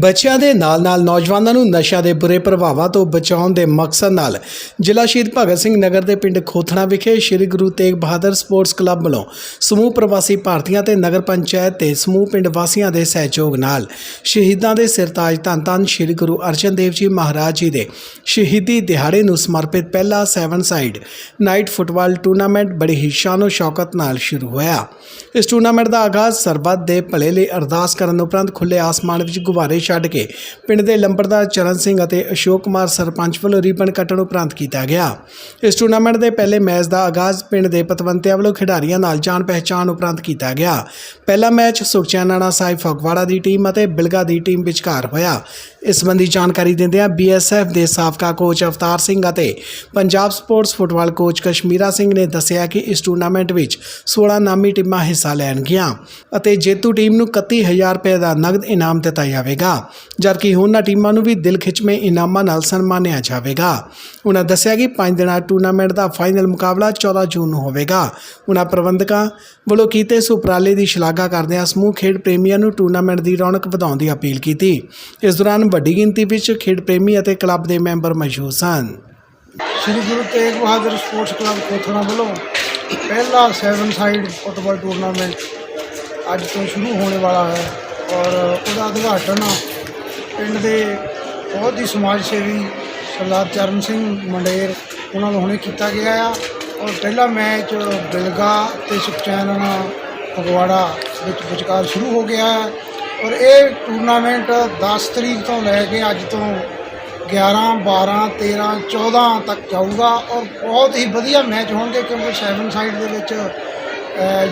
ਬੱਚਿਆਂ ਦੇ ਨਾਲ-ਨਾਲ ਨੌਜਵਾਨਾਂ ਨੂੰ ਨਸ਼ਿਆਂ ਦੇ ਬੁਰੇ ਪ੍ਰਭਾਵਾਂ ਤੋਂ ਬਚਾਉਣ ਦੇ ਮਕਸਦ ਨਾਲ ਜ਼ਿਲ੍ਹਾ ਸ਼ਹੀਦ ਭਗਤ ਸਿੰਘ ਨਗਰ ਦੇ ਪਿੰਡ ਖੋਥਣਾ ਵਿਖੇ ਸ੍ਰੀ ਗੁਰੂ ਤੇਗ ਬਹਾਦਰ ਸਪੋਰਟਸ ਕਲੱਬ ਵੱਲੋਂ ਸਮੂਹ ਪ੍ਰਵਾਸੀ ਭਾਰਤੀਆਂ ਤੇ ਨਗਰ ਪੰਚਾਇਤ ਤੇ ਸਮੂਹ ਪਿੰਡ ਵਾਸੀਆਂ ਦੇ ਸਹਿਯੋਗ ਨਾਲ ਸ਼ਹੀਦਾਂ ਦੇ ਸਿਰਤਾਜ ਧੰਨ ਧੰਨ ਸ੍ਰੀ ਗੁਰੂ ਅਰਜਨ ਦੇਵ ਜੀ ਮਹਾਰਾਜ ਜੀ ਦੇ ਸ਼ਹੀਦੀ ਦਿਹਾੜੇ ਨੂੰ ਸਮਰਪਿਤ ਪਹਿਲਾ seven side night football tournament ਬੜੀ ਹੀ ਸ਼ਾਨੋ ਸ਼ੌਕਤ ਨਾਲ ਸ਼ੁਰੂ ਹੋਇਆ। ਇਸ ਟੂਰਨਾਮੈਂਟ ਦਾ ਆਗਾਜ਼ ਸਰਬੱਤ ਦੇ ਭਲੇ ਲਈ ਅਰਦਾਸ ਕਰਨ ਉਪਰੰਤ ਖੁੱਲੇ ਆਸਮਾਨ ਵਿੱਚ ਗੁਬਾਰੇ ਛੱਡ ਕੇ ਪਿੰਡ ਦੇ ਲੰਬੜਦਾਰ ਚਰਨ ਸਿੰਘ ਅਤੇ ਅਸ਼ੋਕ ਕੁਮਾਰ ਸਰਪੰਚ ਵੱਲੋਂ ਰੀਬਨ ਕੱਟਣ ਉਪਰੰਤ ਕੀਤਾ ਗਿਆ। ਇਸ ਟੂਰਨਾਮੈਂਟ ਦੇ ਪਹਿਲੇ ਮੈਚ ਦਾ ਆਗਾਜ਼ ਪਿੰਡ ਦੇ ਪਤਵੰਤਿਆਂ ਵੱਲੋਂ ਖਿਡਾਰੀਆਂ ਨਾਲ ਜਾਣ ਪਹਿਚਾਣ ਉਪਰੰਤ ਕੀਤਾ ਗਿਆ। ਪਹਿਲਾ ਮੈਚ ਸੁਖਚੈਨਾਣਾ ਸਾਹਿਬ ਫਗਵਾੜਾ ਦੀ ਟੀਮ ਅਤੇ ਬਿਲਗਾ ਦੀ ਟੀਮ ਵਿਚਕਾਰ ਹੋਇਆ। ਇਸ ਸੰਬੰਧੀ ਜਾਣਕਾਰੀ ਦਿੰਦਿਆਂ ਬੀਐਸਐਫ ਦੇ ਸਾਬਕਾ ਕੋਚ ਅਵਤਾਰ ਸਿੰਘ ਅਤੇ Punjab sports football coach Kashmira Singh ਨੇ ਦੱਸਿਆ ਕਿ ਇਸ ਟੂਰਨਾਮੈਂਟ ਵਿੱਚ 16 ਨਾਮੀ ਟੀਮਾਂ ਹਿੱਸਾ ਲੈਣਗੀਆਂ ਅਤੇ ਜੇਤੂ ਟੀਮ ਨੂੰ 31000 ਰੁਪਏ ਦਾ ਨਗਦ ਇਨਾਮ ਦਿੱਤਾ ਜਾਵੇਗਾ, ਜਦਕਿ ਹੋਰਨਾਂ ਟੀਮਾਂ ਨੂੰ ਵੀ ਦਿਲ ਖਿੱਚਵੇਂ ਇਨਾਮਾਂ ਨਾਲ ਸਨਮਾਨਿਆ ਜਾਵੇਗਾ। ਉਹਨਾਂ ਦੱਸਿਆ ਕਿ 5 ਦਿਨਾਂ ਟੂਰਨਾਮੈਂਟ ਦਾ ਫਾਈਨਲ ਮੁਕਾਬਲਾ 14 ਜੂਨ ਨੂੰ ਹੋਵੇਗਾ। ਉਹਨਾਂ ਪ੍ਰਬੰਧਕਾਂ ਵੱਲੋਂ ਕੀਤੇ ਇਸ ਉਪਰਾਲੇ ਦੀ ਸ਼ਲਾਘਾ ਕਰਦਿਆਂ ਸਮੂਹ ਖੇਡ ਪ੍ਰੇਮੀਆਂ ਨੂੰ ਟੂਰਨਾਮੈਂਟ ਦੀ ਰੌਣਕ ਵਧਾਉਣ ਦੀ ਅਪੀਲ ਕੀਤੀ। ਇਸ ਦੌਰਾਨ ਵੱਡੀ ਗਿਣਤੀ ਵਿੱਚ ਖੇਡ ਪ੍ਰੇਮੀ ਅਤੇ ਕਲੱਬ ਦੇ ਮੈਂਬਰ ਮੌਜੂਦ ਸਨ। ਸ੍ਰੀ ਗੁਰੂ ਤੇਗ ਬਹਾਦਰ ਸਪੋਰਟਸ ਕਲੱਬ ਕੋਥਣਾ ਵੱਲੋਂ ਪਹਿਲਾ ਸੈਵਨ ਸਾਈਡ ਫੁੱਟਬਾਲ ਟੂਰਨਾਮੈਂਟ ਅੱਜ ਤੋਂ ਸ਼ੁਰੂ ਹੋਣ ਵਾਲਾ ਹੈ ਔਰ ਉਹਦਾ ਉਦਘਾਟਨ ਪਿੰਡ ਦੇ ਬਹੁਤ ਹੀ ਸਮਾਜ ਸੇਵੀ ਸਰਦਾਰ ਚਰਨ ਸਿੰਘ ਮੰਡੇਰ ਉਹਨਾਂ ਨੂੰ ਹੁਣੇ ਕੀਤਾ ਗਿਆ ਆ। ਔਰ ਪਹਿਲਾ ਮੈਚ ਬਿਲਗਾ ਤੇ ਸੁਖਚੈਨ ਫਗਵਾੜਾ ਵਿੱਚ ਵਿਚਕਾਰ ਸ਼ੁਰੂ ਹੋ ਗਿਆ ਹੈ। ਔਰ ਇਹ ਟੂਰਨਾਮੈਂਟ 10 ਤਰੀਕ ਤੋਂ ਲੈ ਕੇ ਅੱਜ ਤੋਂ 11 12 13 14 ਤੱਕ ਜਾਊਗਾ ਔਰ ਬਹੁਤ ਹੀ ਵਧੀਆ ਮੈਚ ਹੋਣਗੇ ਕਿਉਂਕਿ 7 ਸਾਈਡ ਦੇ ਵਿੱਚ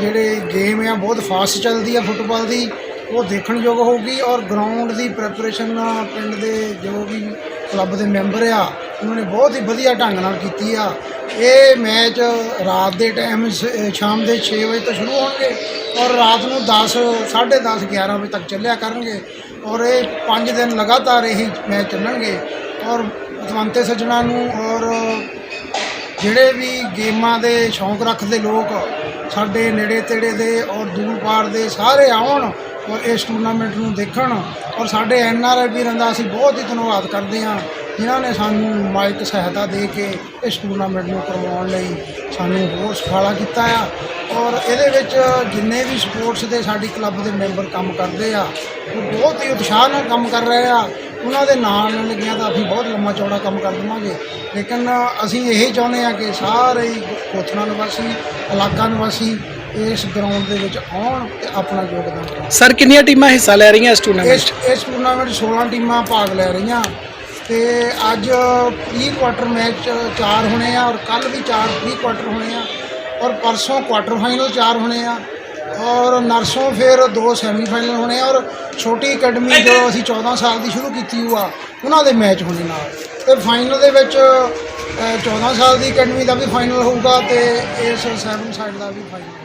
ਜਿਹੜੇ ਗੇਮ ਆ ਬਹੁਤ ਫਾਸਟ ਚੱਲਦੀ ਆ ਫੁੱਟਬਾਲ ਦੀ, ਉਹ ਦੇਖਣਯੋਗ ਹੋਊਗੀ ਔਰ ਗਰਾਊਂਡ ਦੀ ਪ੍ਰੈਪਰੇਸ਼ਨ ਪਿੰਡ ਦੇ ਜੋ ਵੀ ਕਲੱਬ ਦੇ ਮੈਂਬਰ ਆ, ਉਹਨਾਂ ਨੇ ਬਹੁਤ ਹੀ ਵਧੀਆ ਢੰਗ ਨਾਲ ਕੀਤੀ ਆ। ਇਹ ਮੈਚ ਰਾਤ ਦੇ ਟਾਈਮ ਸ਼ਾਮ ਦੇ 6 ਵਜੇ ਤੋਂ ਸ਼ੁਰੂ ਹੋਣਗੇ ਔਰ ਰਾਤ ਨੂੰ 10 10:30 11 ਵਜੇ ਤੱਕ ਚੱਲਿਆ ਕਰਨਗੇ ਔਰ ਇਹ 5 ਦਿਨ ਲਗਾਤਾਰ ਇਹੀ ਮੈਚ ਚੱਲਣਗੇ ਔਰ ਪਤਵੰਤੇ ਸੱਜਣਾ ਨੂੰ ਔਰ ਜਿਹੜੇ ਵੀ ਗੇਮਾਂ ਦੇ ਸ਼ੌਂਕ ਰੱਖਦੇ ਲੋਕ ਸਾਡੇ ਨੇੜੇ ਤੇੜੇ ਦੇ ਔਰ ਦੂਰ ਪਾਰ ਦੇ ਸਾਰੇ ਆਉਣ ਔਰ ਇਸ ਟੂਰਨਾਮੈਂਟ ਨੂੰ ਦੇਖਣ ਔਰ ਸਾਡੇ ਐਨ ਆਰ ਆਈ ਵੀਰਾਂ ਦਾ ਅਸੀਂ ਬਹੁਤ ਹੀ ਧੰਨਵਾਦ ਕਰਦੇ ਹਾਂ। ਜਿਨ੍ਹਾਂ ਨੇ ਸਾਨੂੰ ਮਾਇਕ ਸਹਾਇਤਾ ਦੇ ਕੇ ਇਸ ਟੂਰਨਾਮੈਂਟ ਨੂੰ ਕਰਵਾਉਣ ਲਈ ਸਾਨੂੰ ਹੋਰ ਸੁਖਾਲਾ ਕੀਤਾ ਆ। ਔਰ ਇਹਦੇ ਵਿੱਚ ਜਿੰਨੇ ਵੀ ਸਪੋਰਟਸ ਦੇ ਸਾਡੀ ਕਲੱਬ ਦੇ ਮੈਂਬਰ ਕੰਮ ਕਰਦੇ ਆ ਉਹ ਬਹੁਤ ਹੀ ਉਤਸ਼ਾਹ ਨਾਲ ਕੰਮ ਕਰ ਰਹੇ ਆ। ਉਹਨਾਂ ਦੇ ਨਾਲ ਲੱਗਿਆ ਤਾਂ ਅਸੀਂ ਬਹੁਤ ਲੰਮਾ ਚੌੜਾ ਕੰਮ ਕਰ ਦੇਵਾਂਗੇ। ਲੇਕਿਨ ਅਸੀਂ ਇਹ ਚਾਹੁੰਦੇ ਆ ਕਿ ਸਾਰੇ ਹੀ ਕੋਥਣਾ ਨਿਵਾਸੀ ਇਲਾਕਾ ਨਿਵਾਸੀ ਇਸ ਗਰਾਊਂਡ ਦੇ ਵਿੱਚ ਆਉਣ ਤੇ ਆਪਣਾ ਯੋਗਦਾਨ ਪਾਉਣ। ਸਰ ਕਿੰਨੀਆਂ ਟੀਮਾਂ ਹਿੱਸਾ ਲੈ ਰਹੀਆਂ ਇਸ ਟੂਰਨਾਮੈਂਟ ਇਸ ਇਸ ਟੂਰਨਾਮੈਂਟ 16 ਟੀਮਾਂ ਭਾਗ ਲੈ ਰਹੀਆਂ। ਤੇ ਅੱਜ ਪ੍ਰੀ ਕੁਆਟਰ ਮੈਚ ਚਾਰ ਹੋਣੇ ਆ ਔਰ ਕੱਲ ਵੀ ਚਾਰ ਪ੍ਰੀ ਕੁਆਟਰ ਹੋਣੇ ਆ ਔਰ ਪਰਸੋਂ ਕੁਆਟਰ ਫਾਈਨਲ ਚਾਰ ਹੋਣੇ ਆ ਔਰ ਨਰਸੋਂ ਫਿਰ ਦੋ ਸੈਮੀ ਫਾਈਨਲ ਹੋਣੇ ਆ ਔਰ ਛੋਟੀ ਅਕੈਡਮੀ ਜੋ ਅਸੀਂ 14 ਸਾਲ ਦੀ ਸ਼ੁਰੂ ਕੀਤੀ ਹੋਆ ਉਹਨਾਂ ਦੇ ਮੈਚ ਹੋਣੇ ਨਾਲ। ਤੇ ਫਾਈਨਲ ਦੇ ਵਿੱਚ ਅ, 14 ਸਾਲ ਦੀ ਅਕੈਡਮੀ ਦਾ ਵੀ ਫਾਈਨਲ ਹੋਊਗਾ ਤੇ ਇਸ 7 ਸਾਈਡ ਦਾ ਵੀ ਫਾਈਨਲ